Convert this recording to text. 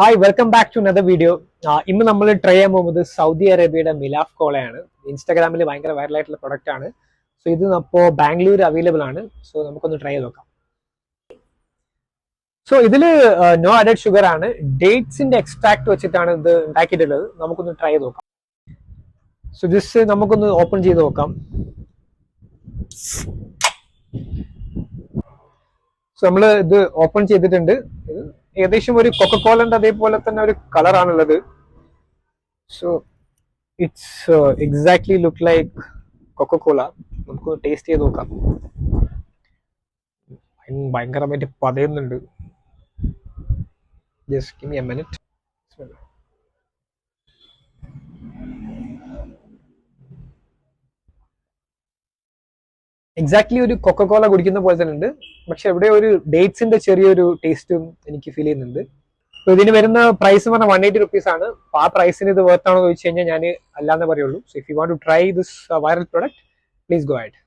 Hi welcome back to another video ഇന്ന് നമ്മൾ try ചെയ്യാൻ പോകുന്നത് സൗദി അറേബ്യയുടെ മിലാഫ് കോളയാണ് ഇൻസ്റ്റാഗ്രാമിൽ ഭയങ്കര വൈറൽ ആയിട്ടുള്ള പ്രൊഡക്റ്റ് ആണ്. സോ ഇത് അപ്പോൾ ബാംഗ്ലൂർ അവൈലബിൾ ആണ്. സോ നമുക്കൊന്ന് ട്രൈ ചെയ്ത് നോക്കാം. സോ ഇതിൽ നോ അഡഡ് ഷുഗർ ആണ്. ഡേറ്റ്സിന്റെ എക്സ്ട്രാക്ട് വെച്ചിട്ടാണ് ഇത് ഉണ്ടാക്കിയിട്ടുള്ളത്. നമുക്കൊന്ന് ട്രൈ ചെയ്ത് നോക്കാം. സോ ജസ്റ്റ് നമുക്കൊന്ന് ഓപ്പൺ ചെയ്ത് നോക്കാം. സോ നമ്മൾ ഇത് ഓപ്പൺ ചെയ്തിട്ടുണ്ട്. ഏകദേശം ഒരു കൊക്കക്കോലന്റെ അതേപോലെ തന്നെ ഒരു കളറാണുള്ളത് so it's exactly look like Coca Cola നമുക്ക് ടേസ്റ്റ് ചെയ്ത് നോക്കാം. ഭയ- ഭയങ്കരമായിട്ട് പതയുന്നുണ്ട്. Just give me a minute exactly ഒരു കൊക്കക്കോല കുടിക്കുന്ന പോലെ തന്നെ ഉണ്ട്. പക്ഷെ ഇവിടെ ഒരു ഡേറ്റ്സിന്റെ ചെറിയൊരു ടേസ്റ്റും എനിക്ക് ഫീൽ ചെയ്യുന്നുണ്ട്. അപ്പൊ ഇതിന് വരുന്ന പ്രൈസ് എന്ന് പറഞ്ഞാൽ വൺ എയ്റ്റി റുപ്പീസ് ആണ്. അപ്പൊ ആ പ്രൈസിന് ഇത് വേർത്താണോ എന്ന് ചോദിച്ചു കഴിഞ്ഞാൽ ഞാൻ അല്ലാന്നേ പറയുള്ളൂ. So if you want to try this viral product please go ആയിട്ട്